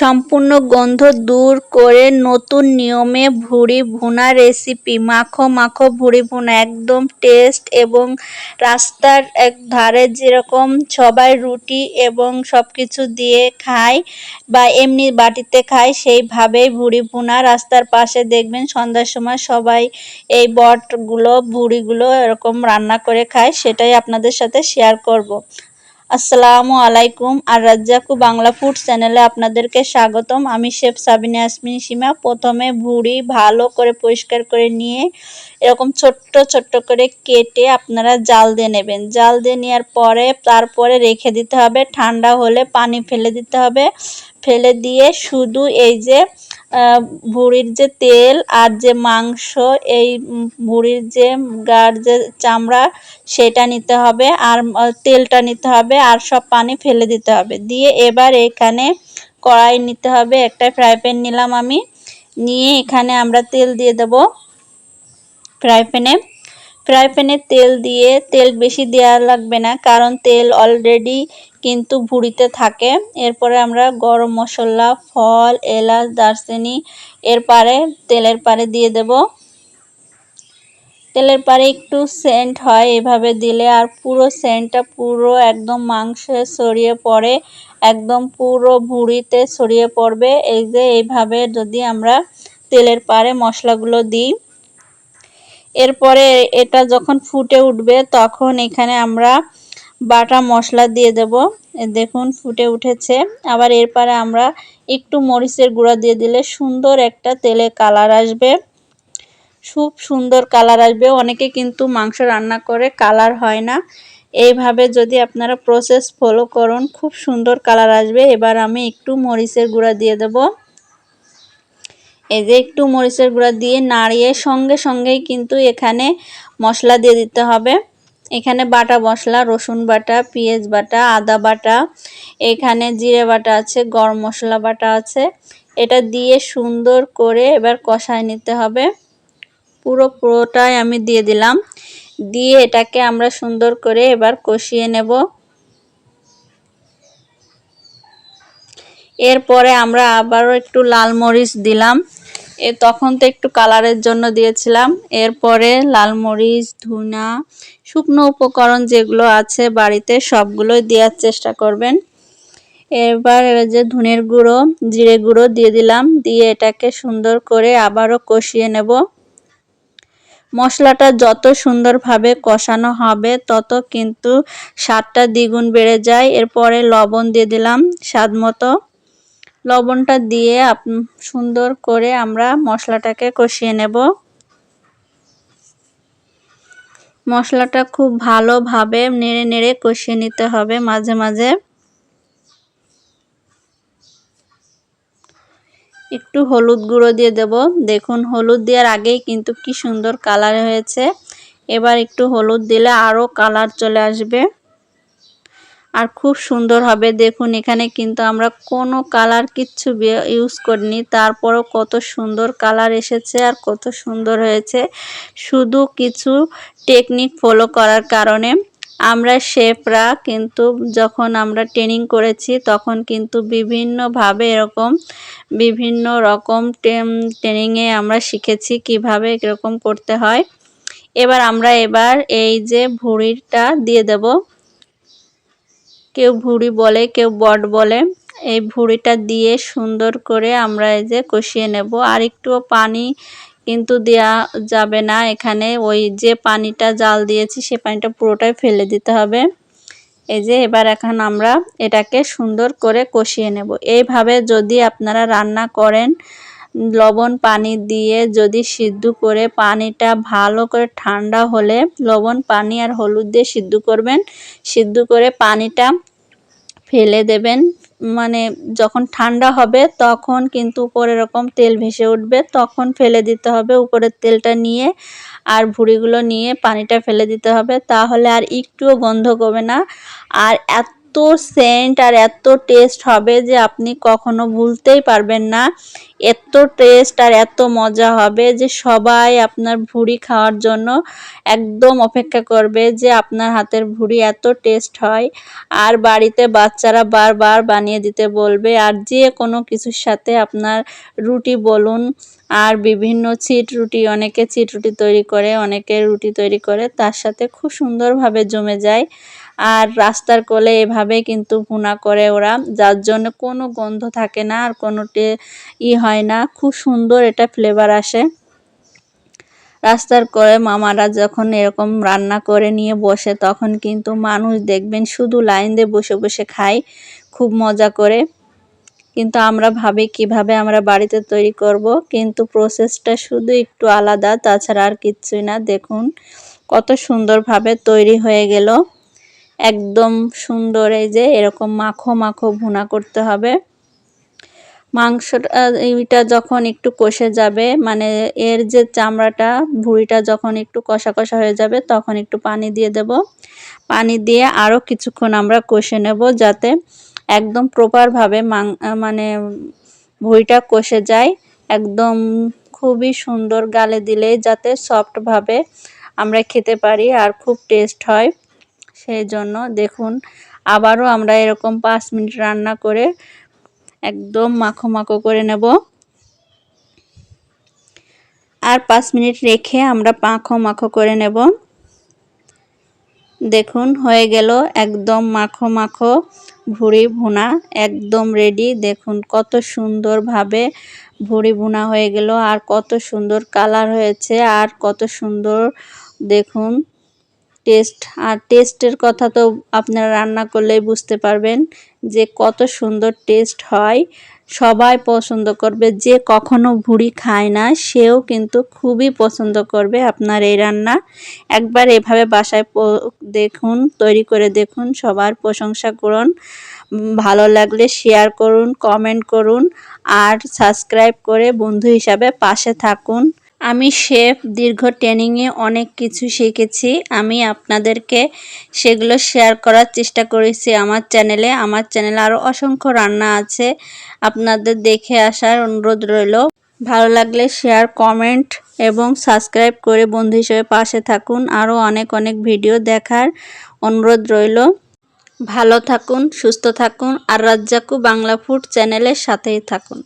সম্পূর্ণ গন্ধ দূর করে নতুন নিয়মে ভুড়ি ভুনা রেসিপি মাখো মাখো ভুড়ি ভুনা, একদম টেস্ট এবং রাস্তার এক ধারে যেরকম সবাই রুটি এবং সব কিছু দিয়ে খায় বা এমনি বাটিতে খায়, সেইভাবেই ভুড়ি ভুনা রাস্তার পাশে দেখবেন সন্ধ্যার সময় সবাই এই বটগুলো, ভুড়িগুলো এরকম রান্না করে খায়, সেটাই আপনাদের সাথে শেয়ার করব। আসসালামু আলাইকুম আর রাজ্জাকু বাংলা ফুড চ্যানেলে আপনাদেরকে স্বাগতম। আমি শেফ সাবিনা আসমিন সীমা। প্রথমে ভুড়ি ভালো করে পরিষ্কার করে নিয়ে এরকম ছোট্ট ছোট্ট করে কেটে আপনারা জাল দিয়ে নেবেন। জাল দিয়ে নেওয়ার পরে তারপরে রেখে দিতে হবে। ঠান্ডা হলে পানি ফেলে দিতে হবে। ফেলে দিয়ে শুধু এই যে ভুড়ির যে তেল আর যে মাংস, এই ভুঁড়ির যে গার যে চামড়া, সেটা নিতে হবে আর তেলটা নিতে হবে আর সব পানি ফেলে দিতে হবে। দিয়ে এবার এখানে কড়াই নিতে হবে, একটা ফ্রাই প্যান নিলাম আমি। নিয়ে এখানে আমরা তেল দিয়ে দেব ফ্রাই প্যানে। ফ্রাই প্যানে তেল দিয়ে, তেল বেশি দেওয়া লাগবে না, কারণ তেল অলরেডি কিন্তু ভুড়িতে থাকে। এরপরে আমরা গরম মশলা, ফল, এলাচ, দারচিনি, এর পারে, তেলের পারে দিয়ে দেব। তেলের পারে একটু সেন্ট হয়, এভাবে দিলে আর পুরো সেন্টটা পুরো একদম মাংসে ছড়িয়ে পড়ে, একদম পুরো ভুড়িতে ছড়িয়ে পড়বে। এই যে, এইভাবে যদি আমরা তেলের পারে মশলাগুলো দিই এরপরে এটা যখন ফুটে উঠবে, তখন এখানে আমরা বাটা মশলা দিয়ে দেব। দেখুন, ফুটে উঠেছে। আবার এরপরে আমরা একটু মরিচের গুঁড়া দিয়ে দিলে সুন্দর একটা তেলে কালার আসবে। খুব সুন্দর কালার আসবে। অনেকে কিন্তু মাংস রান্না করে কালার হয় না। এইভাবে যদি আপনারা প্রসেস ফলো করুন, খুব সুন্দর কালার আসবে। এবার আমি একটু মরিচের গুঁড়া দিয়ে দেব। এই যে একটু মরিচের গুঁড়া দিয়ে নাড়িয়ে সঙ্গে সঙ্গেই কিন্তু এখানে মশলা দিয়ে দিতে হবে। এখানে বাটা মশলা, রসুন বাটা, পেঁয়াজ বাটা, আদা বাটা, এখানে জিরে বাটা আছে, গরম মশলা বাটা আছে। এটা দিয়ে সুন্দর করে এবার কষায় নিতে হবে। পুরো পুরোটাই আমি দিয়ে দিলাম। দিয়ে এটাকে আমরা সুন্দর করে এবার কষিয়ে নেব। এরপরে আমরা আবারও একটু লাল মরিচ দিলাম। এ তখন তো একটু কালারের জন্য দিয়েছিলাম। এরপরে লাল মরিচ, ধুনা, শুকনো উপকরণ যেগুলো আছে বাড়িতে সবগুলোই দেওয়ার চেষ্টা করবেন। এবার যে ধুনের গুঁড়ো, জিরে গুঁড়ো দিয়ে দিলাম। দিয়ে এটাকে সুন্দর করে আবারও কষিয়ে নেব। মশলাটা যত সুন্দরভাবে কষানো হবে, তত কিন্তু স্বাদটা দ্বিগুণ বেড়ে যায়। এরপরে লবণ দিয়ে দিলাম স্বাদ মতো। লবণটা দিয়ে সুন্দর করে আমরা মশলাটাকে কষিয়ে নেব। মশলাটা খুব ভালোভাবে নেড়ে নেড়ে কষিয়ে নিতে হবে মাঝে মাঝে। একটু হলুদ গুঁড়ো দিয়ে দেব। দেখুন, হলুদ দেওয়ার আগেই কিন্তু কি সুন্দর কালার হয়েছে। এবার একটু হলুদ দিলে আরও কালার চলে আসবে। আর খুব সুন্দর হবে। দেখুন, এখানে কিন্তু আমরা কোনো কালার কিচ্ছু ইউজ করিনি। তারপরও কত সুন্দর কালার এসেছে আর কত সুন্দর হয়েছে। শুধু কিছু টেকনিক ফলো করার কারণে আমরা শেফরা কিন্তু যখন আমরা ট্রেনিং করেছি, তখন কিন্তু বিভিন্নভাবে এরকম বিভিন্ন রকম ট্রেনিংয়ে আমরা শিখেছি কীভাবে এরকম করতে হয়। এবার আমরা এবার এই যে ভুঁড়িটা দিয়ে দেব। কেউ ভুঁড়ি বলে, কেউ বট বলে। এই ভুঁড়িটা দিয়ে সুন্দর করে আমরা এই যে কষিয়ে নেব। আর একটুও পানি কিন্তু দেয়া যাবে না এখানে। ওই যে পানিটা জাল দিয়েছি, সে পানিটা পুরোটাই ফেলে দিতে হবে। এই যে এবার এখন আমরা এটাকে সুন্দর করে কষিয়ে নেব। এইভাবে যদি আপনারা রান্না করেন লবণ পানি দিয়ে যদি সিদ্ধ করে পানিটা ভালো করে ঠান্ডা হলে লবণ, পানি আর হলুদ দিয়ে সিদ্ধ করবেন। সিদ্ধ করে পানিটা ফেলে দেবেন। মানে যখন ঠান্ডা হবে তখন কিন্তু উপরে এরকম তেল ভেসে উঠবে, তখন ফেলে দিতে হবে উপরের তেলটা নিয়ে। আর ভুড়িগুলো নিয়ে পানিটা ফেলে দিতে হবে, তাহলে আর একটুও গন্ধ করবে না। আর এত সেন্ট আর এত টেস্ট হবে যে আপনি কখনো ভুলতেই পারবেন না। এত টেস্ট আর এত মজা হবে যে সবাই আপনার ভুড়ি খাওয়ার জন্য একদম অপেক্ষা করবে যে আপনার হাতের ভুড়ি এত টেস্ট হয়। আর বাড়িতে বাচ্চারা বারবার বানিয়ে দিতে বলবে আর যে কোনো কিছুর সাথে আপনার রুটি বলুন আর বিভিন্ন চিট রুটি, অনেকে চিট রুটি তৈরি করে, অনেকে রুটি তৈরি করে, তার সাথে খুব সুন্দরভাবে জমে যায়। আর রাস্তার কোলে এভাবে কিন্তু ভুনা করে ওরা, যার জন্য কোনো গন্ধ থাকে না আর কোনো ই হয় না, খুব সুন্দর এটা ফ্লেভার আসে। রাস্তার করে মামারা যখন এরকম রান্না করে নিয়ে বসে, তখন কিন্তু মানুষ দেখবেন শুধু লাইন দিয়ে বসে বসে খায়, খুব মজা করে। কিন্তু আমরা ভাবি কীভাবে আমরা বাড়িতে তৈরি করব, কিন্তু প্রসেসটা শুধু একটু আলাদা, তাছাড়া আর কিচ্ছুই না। দেখুন, কত সুন্দরভাবে তৈরি হয়ে গেল। একদম সুন্দর এই যে, এরকম মাখো মাখো ভুনা করতে হবে। মাংসটা এইটা যখন একটু কষে যাবে মানে এর যে চামড়াটা, ভুঁড়িটা যখন একটু কষা কষা হয়ে যাবে, তখন একটু পানি দিয়ে দেব। পানি দিয়ে আরও কিছুক্ষণ আমরা কষে নেব যাতে একদম প্রপারভাবে মাং মানে ভুঁড়িটা কষে যায়। একদম খুবই সুন্দর গালে দিলেই যাতে সফটভাবে আমরা খেতে পারি আর খুব টেস্ট হয়। সেই জন্য দেখুন, আবারও আমরা এরকম পাঁচ মিনিট রান্না করে একদম মাখো মাখো করে নেব। আর পাঁচ মিনিট রেখে আমরা মাখো মাখো করে নেব। দেখুন, হয়ে গেল একদম মাখো মাখো ভুড়ি ভুনা, একদম রেডি দেখুন, কত সুন্দরভাবে ভুড়ি ভুনা হয়ে গেল আর কত সুন্দর কালার হয়েছে আর কত সুন্দর, দেখুন টেস্ট আর টেস্টের কথা তো আপনারা রান্না করলেই বুঝতে পারবেন যে কত সুন্দর টেস্ট হয়। সবাই পছন্দ করবে, যে কখনো ভুড়ি খায় না, সেও কিন্তু খুবই পছন্দ করবে আপনার এই রান্না। একবার এভাবে বাসায় দেখুন, তৈরি করে দেখুন, সবার প্রশংসা করুন ভালো লাগলে শেয়ার করুন কমেন্ট করুন, আর সাবস্ক্রাইব করে বন্ধু হিসাবে পাশে থাকুন। আমি শেফ, দীর্ঘ ট্রেনিংয়ে অনেক কিছু শিখেছি। আমি আপনাদেরকে সেগুলো শেয়ার করার চেষ্টা করেছি আমার চ্যানেলে। আমার চ্যানেলে আরও অসংখ্য রান্না আছে। আপনাদের দেখে আসার অনুরোধ রইল। ভালো লাগলে শেয়ার, কমেন্ট এবং সাবস্ক্রাইব করে বন্ধু হিসেবে পাশে থাকুন। আরও অনেক অনেক ভিডিও দেখার অনুরোধ রইল। ভালো থাকুন, সুস্থ থাকুন আর রাজ্জাকু বাংলা ফুড চ্যানেলের সাথেই থাকুন।